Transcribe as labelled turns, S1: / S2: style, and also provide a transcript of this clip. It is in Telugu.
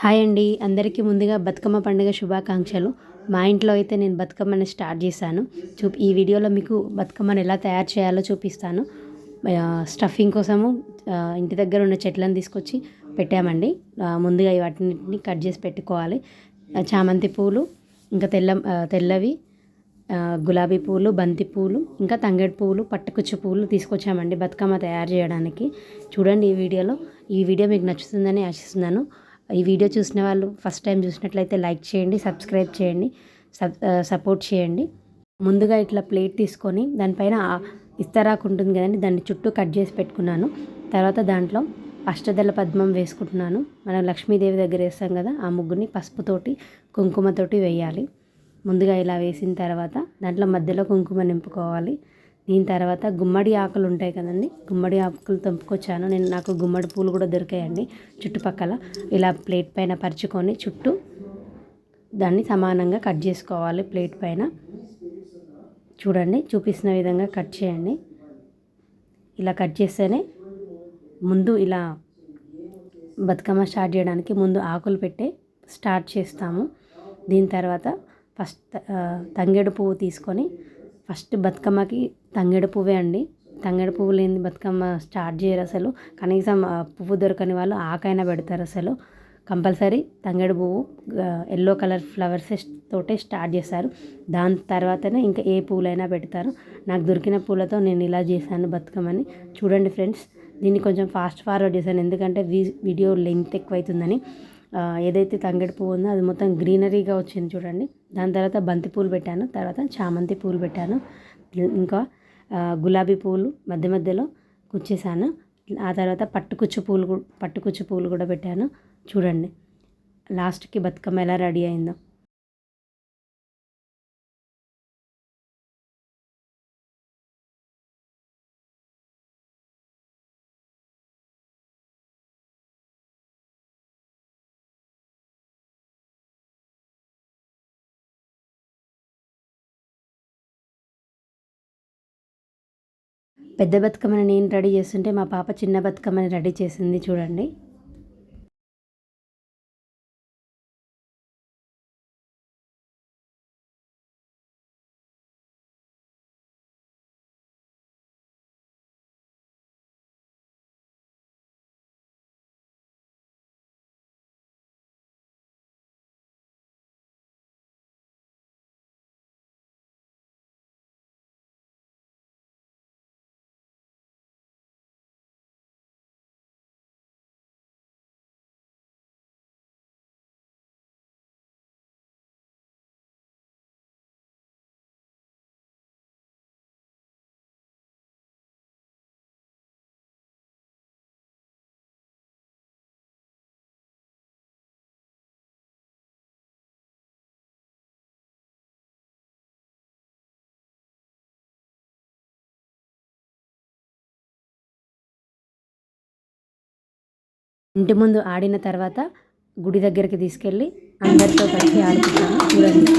S1: హాయ్ అండి. అందరికీ ముందుగా బతుకమ్మ పండుగ శుభాకాంక్షలు. మా ఇంట్లో అయితే నేను బతుకమ్మని స్టార్ట్ చేశాను. చూ ఈ వీడియోలో మీకు బతుకమ్మని ఎలా తయారు చేయాలో చూపిస్తాను. స్టఫింగ్ కోసము ఇంటి దగ్గర ఉన్న చెట్లను తీసుకొచ్చి పెట్టామండి. ముందుగా వాటిని కట్ చేసి పెట్టుకోవాలి. చామంతి పూలు ఇంకా తెల్ల తెల్లవి గులాబీ పూలు బంతి పూలు ఇంకా తంగేడు పూలు పట్టుకుచ్చు పూలు తీసుకొచ్చామండి బతుకమ్మ తయారు చేయడానికి. చూడండి ఈ వీడియోలో. ఈ వీడియో మీకు నచ్చుతుందని ఆశిస్తున్నాను. ఈ వీడియో చూసిన వాళ్ళు ఫస్ట్ టైం చూసినట్లయితే లైక్ చేయండి సబ్స్క్రైబ్ చేయండి సబ్ సపోర్ట్ చేయండి. ముందుగా ఇట్లా ప్లేట్ తీసుకొని దానిపైన ఇస్తరాకు ఉంటుంది కదండి దాన్ని చుట్టూ కట్ చేసి పెట్టుకున్నాను. తర్వాత దాంట్లో అష్టదళ పద్మం వేసుకుంటున్నాను. మనం లక్ష్మీదేవి దగ్గర వేస్తాం కదా ఆ ముగ్గుని పసుపుతోటి కుంకుమతోటి వేయాలి. ముందుగా ఇలా వేసిన తర్వాత దాంట్లో మధ్యలో కుంకుమ నింపుకోవాలి. దీని తర్వాత గుమ్మడి ఆకులు ఉంటాయి కదండి. గుమ్మడి ఆకులు తెంపుకొచ్చాను. నేను నాకు గుమ్మడి పూలు కూడా దొరికాయండి చుట్టుపక్కల. ఇలా ప్లేట్ పైన పరుచుకొని చుట్టూ దాన్ని సమానంగా కట్ చేసుకోవాలి ప్లేట్ పైన. చూడండి చూపిస్తున్న విధంగా కట్ చేయండి. ఇలా కట్ చేస్తేనే ముందు ఇలా బతుకమ్మ స్టార్ట్ చేయడానికి ముందు ఆకులు పెట్టే స్టార్ట్ చేస్తాము. దీని తర్వాత ఫస్ట్ తంగేడు పువ్వు తీసుకొని ఫస్ట్ బతుకమ్మకి తంగేడు పువ్వే అండి. తంగేడు పువ్వు లేని బతుకమ్మ స్టార్ట్ చేయరు అసలు. కనీసం పువ్వు దొరకని వాళ్ళు ఆకైనా పెడతారు అసలు. కంపల్సరీ తంగేడు పువ్వు ఎల్లో కలర్ ఫ్లవర్స్ తోటే స్టార్ట్ చేస్తారు. దాని తర్వాతనే ఇంకా ఏ పూలైనా పెడతారు. నాకు దొరికిన పూలతో నేను ఇలా చేశాను బతుకమ్మని. చూడండి ఫ్రెండ్స్ దీన్ని కొంచెం ఫాస్ట్ ఫార్వర్డ్ చేశాను. ఎందుకంటే వీ- వీడియో లెంగ్త్ ఎక్కువ అవుతుందని ఏదైతే తంగడి పువ్వు ఉందో అది మొత్తం గ్రీనరీగా వచ్చింది చూడండి. దాని తర్వాత బంతి పూలు పెట్టాను తర్వాత చామంతి పూలు పెట్టాను ఇంకా గులాబీ పూలు మధ్య మధ్యలో కుచ్చేసాను. ఆ తర్వాత పట్టుకుచ్చు పూలు పట్టుకుచ్చు పూలు కూడా పెట్టాను. చూడండి లాస్ట్కి బతుకమ్మ ఎలా రెడీ అయిందో. పెద్ద బతుకమ్మని నేను రెడీ చేస్తుంటే మా పాప చిన్న బతుకమ్మని రెడీ చేసింది చూడండి. ఇంటి ముందు ఆడిన తర్వాత గుడి దగ్గరికి తీసుకెళ్ళి అందరితో కలిసి ఆడుకుంటాము. చూడండి.